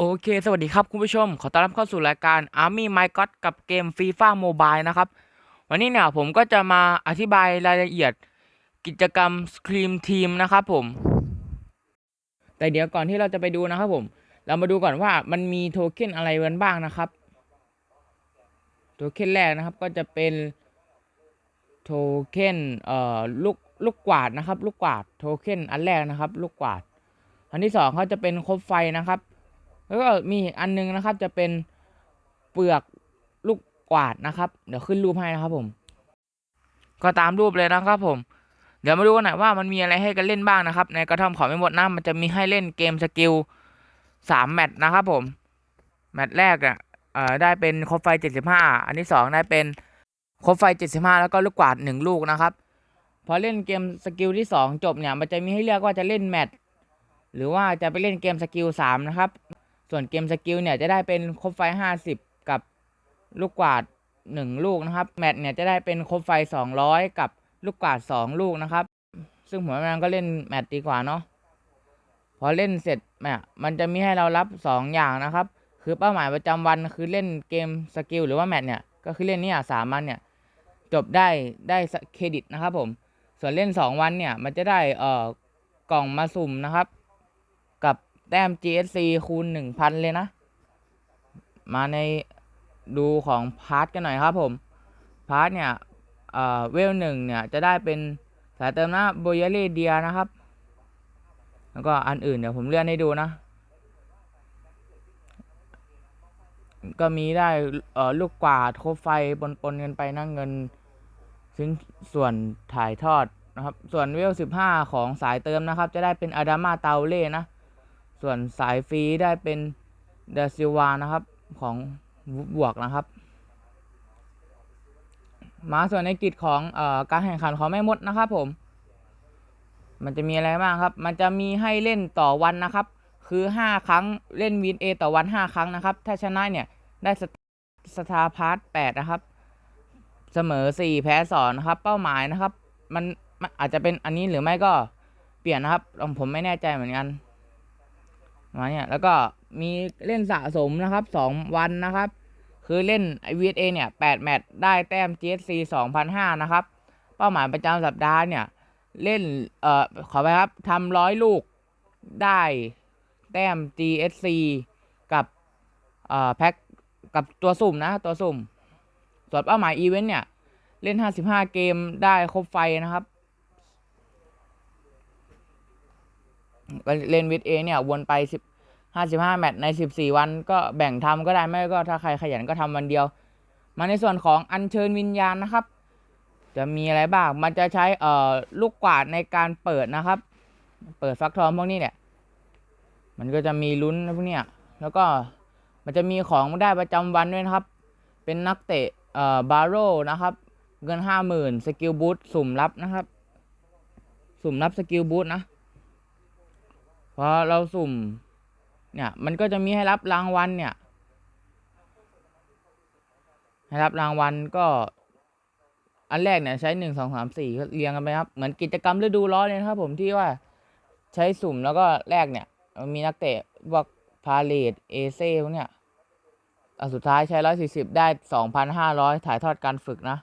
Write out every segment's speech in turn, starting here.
โอเค สวัสดีครับคุณผู้ชม ขอต้อนรับเข้าสู่รายการ Army My God กับเกม FIFA Mobile นะครับ วันนี้เนี่ยผมก็จะมาอธิบายรายละเอียดกิจกรรม Scream Team นะครับผม แต่เดี๋ยวก่อนที่เราจะไปดูนะครับผม เรามาดูก่อนว่ามันมีโทเค็นอะไรกันบ้างนะครับ โทเค็นแรกนะครับก็จะเป็นโทเค็นเอ่อลูกลูกกวาดนะครับ ลูกกวาดโทเค็นอันแรกนะครับ ลูกกวาด อันที่สองเขาจะเป็นคบไฟนะครับ แล้วก็มีอีกอันนึงนะครับ จะเป็นเปลือกลูกกวาดนะครับ เดี๋ยวขึ้นรูปให้นะครับผม ก็ตามรูปเลยนะครับผม เดี๋ยวมาดูกันหน่อยว่ามันมีอะไรให้กันเล่นบ้างนะครับ ในกระท่อมของไม่หมดนะมันจะมีให้เล่นเกมสกิลสามแมตช์นะครับ ผม แมตช์แรกอะเอ่อได้เป็นคบไฟเจ็ดสิบห้าอันที่สองได้เป็นคบไฟเจ็ดสิบห้าแล้วก็ลูกกวาดหนึ่งลูกนะครับ พอเล่นเกมสกิลที่สองจบเนี่ย มันจะมีให้เลือกว่าจะเล่นแมตช์หรือว่าจะไปเล่นเกมสกิลสามนะครับ ส่วนเกมสกิลเนี่ยจะได้เป็นครบไฟห้าสิบกับลูกกวาดหนึ่งลูกนะครับแมตช์เนี่ยจะได้เป็นครบไฟสองร้อยกับลูกกวาดสองลูกนะครับ ซึ่งผมว่ามันก็เล่นแมตช์ดีกว่าเนาะพอเล่นเสร็จเนี่ยมันจะมีให้เรารับสองอย่างนะครับ คือเป้าหมายประจำวันคือเล่นเกมสกิลหรือว่าแมตช์เนี่ยก็คือเล่นเนี่ยสามวันเนี่ยจบได้ได้เครดิตนะครับผมส่วนเล่นสองวันเนี่ยมันจะได้เอ่อกล่องมาสุ่มนะครับ แต้ม GSC คูณหนึ่งพันเลยนะ มาในดูของพาร์ทกันหน่อยครับผมพาร์ทเนี่ยเอ่อเวลหนึ่งเนี่ยจะได้เป็นสายเติมหน้าโบยาเ d เดียนะครับ แล้วก็อันอื่นเดี๋ยวผมเลื่อนให้ดูนะ ก็มีได้เอ่อลูกกวาดโคบไฟปนปนๆกันไปนะเงินชิ้นส่วนถ่ายทอดนะครับ ส่วนเวลสิบห้าของสายเติมนะครับ จะได้เป็นอาดามาเตาเล่นะ ส่วนสายฟรีได้เป็นเดซิวานะครับของบวกนะครับ มาส่วนในกิจของอการแข่งขันของแม่มดนะครับผม มันจะมีอะไรบ้างครับ มันจะมีให้เล่นต่อวันนะครับ คือห้าครั้งเล่นวินเอต่อวันห้าครั้งนะครับ ถ้าชนะเนี่ยได้สตสตาร์พาร์ทแปดนะครับ เสมอสี่แพ้สองนะครับ เป้าหมายนะครับมันมันอาจจะเป็นอันนี้หรือไม่ก็เปลี่ยนนะครับผมไม่แน่ใจเหมือนกัน มาเนี่ยแล้วก็มีเล่นสะสมนะครับสองวันนะครับ คือเล่น VSA เนี่ยแปดแมตช์ได้แต้ม GSC สองพันห้านะครับ เป้าหมายประจำสัปดาห์เนี่ย เล่นเอ่อขอไปครับทำร้อยลูกได้แต้ม GSC กับเอ่อแพ็คกับตัวสุ่มนะ ตัวสุ่ม ส่วนเป้าหมายอีเวนต์เนี่ย เล่น 55 เกมได้ครบไฟนะครับ เล่นวิดเอเนี่ยวนไปสิบห้าสิบห้าแมตช์ในสิบสี่วันก็แบ่งทำก็ได้ไม่ก็ถ้าใครขยันก็ทำวันเดียว มาในส่วนของอัญเชิญวิญญาณนะครับ จะมีอะไรบ้างมันจะใช้เอ่อลูกกวาดในการเปิดนะครับ เปิดฟักทองพวกนี้เนี่ยมันก็จะมีลุ้นพวกเนี้ยแล้วก็มันจะมีของได้ประจำวันด้วยนะครับ เป็นนักเตะเอ่อบาโรนะครับ เงินห้าหมื่นสกิลบูทสุ่มรับนะครับ สุ่มรับสกิลบูทนะ พอเราสุ่ม เนี่ย มันก็จะมีให้รับรางวัลเนี่ย ให้รับรางวัลก็อันแรกเนี่ยใช้หนึ่งสองสามสี่เรียงกันไปครับ เหมือนกิจกรรมฤดูร้อนเลยนะครับผมที่ว่าใช้สุ่มแล้วก็แรกเนี่ย มีนักเตะพวกพาเลตเอเซ่พวกเนี่ยสุดท้ายใช้ร้อยสี่สิบได้สองพันห้าร้อยถ่ายทอดการฝึกนะ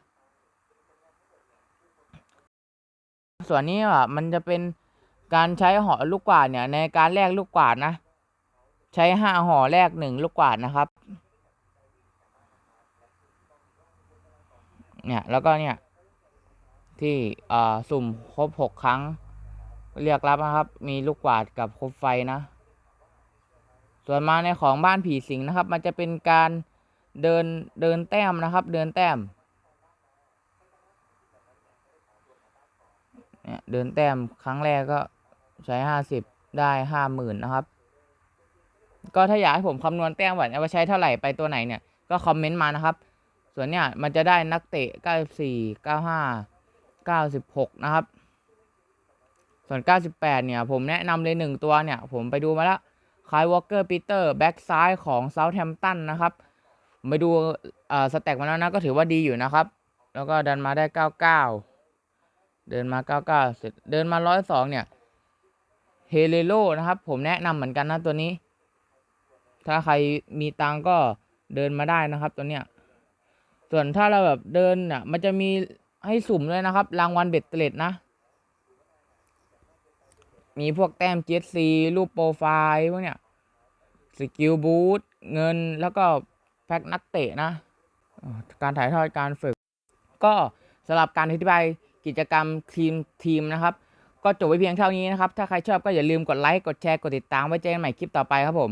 ส่วนนี้อะมันจะเป็น การใช้ห่อลูกกวาดเนี่ย ในการแลกลูกกวาดนะ ใช้ห้าห่อแลกหนึ่งลูกกวาดนะครับ เนี่ยแล้วก็เนี่ยที่อ่าสุ่มครบหกครั้ง เรียกรับนะครับ มีลูกกวาดกับครบไฟนะ ส่วนมาในของบ้านผีสิงนะครับ มันจะเป็นการเดินเดินแต้มนะครับ เดินแต้มเนี่ยเดินแต้มครั้งแรกก็ ใช้ห้าสิบได้ห้าหมื่นนะครับ ก็ถ้าอยากให้ผมคำนวณแต้มว่าว่าใช้เท่าไหร่ไปตัวไหนเนี่ย ก็คอมเมนต์มานะครับ ส่วนเนี่ยมันจะได้นักเตะ94 95 96นะครับ ส่วน98เนี่ย ผมแนะนำเลยหนึ่งตัวเนี่ย ผมไปดูมาแล้วคายวอลเกอร์ปีเตอร์แบ็กซ้ายของเซาท์แฮมป์ตันนะครับไปดูสแต็กมาแล้วนะก็ถือว่าดีอยู่นะครับ แล้วก็ดันมาได้ 99 เดินมา 99 เสร็จเดินมา 102 เนี่ย เฮเลโลนะครับ ผมแนะนำเหมือนกันนะตัวนี้ ถ้าใครมีตังก็เดินมาได้นะครับ ตัวเนี้ย ส่วนถ้าเราแบบเดินเนี่ยมันจะมีให้สุ่มด้วยนะครับ รางวัลเบ็ดเตล็ดนะ มีพวกแต้ม GSC รูปโปรไฟล์พวกเนี้ยสกิลบูทเงินแล้วก็แพ็กนักเตะนะ การถ่ายทอดการฝึก ก็สำหรับการอธิบายกิจกรรมทีมทีมนะครับ ก็จบไว้เพียงเท่านี้นะครับ ถ้าใครชอบก็อย่าลืมกดไลค์ กดแชร์ กดติดตามไว้เจอกันใหม่คลิปต่อไปครับผม